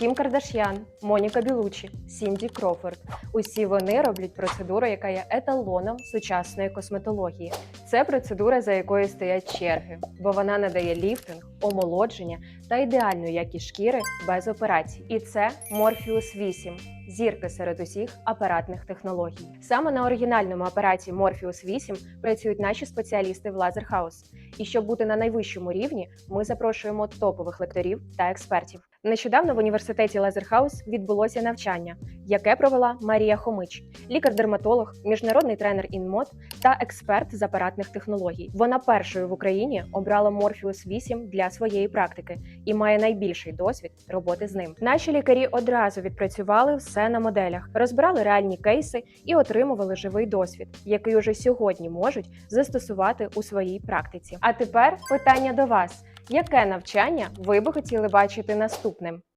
Кім Кардаш'ян, Моніка Білучі, Сінді Крофорд. Усі вони роблять процедуру, яка є еталоном сучасної косметології. Це процедура, за якою стоять черги, бо вона надає ліфтинг, омолодження та ідеальну якість шкіри без операцій. І це Morpheus 8 зірки серед усіх апаратних технологій. Саме на оригінальному апараті Morpheus 8 працюють наші спеціалісти в Лазерхаус. І щоб бути на найвищому рівні, ми запрошуємо топових лекторів та експертів. Нещодавно в університеті Лазерхаус відбулося навчання, яке провела Марія Хомич, лікар-дерматолог, міжнародний тренер інмод та експерт з апаратних технологій. Вона першою в Україні обрала Morpheus 8 для своєї практики і має найбільший досвід роботи з ним. Наші лікарі одразу відпрацювали все на моделях, розбирали реальні кейси і отримували живий досвід, який уже сьогодні можуть застосувати у своїй практиці. А тепер питання до вас: яке навчання ви би хотіли бачити наступним?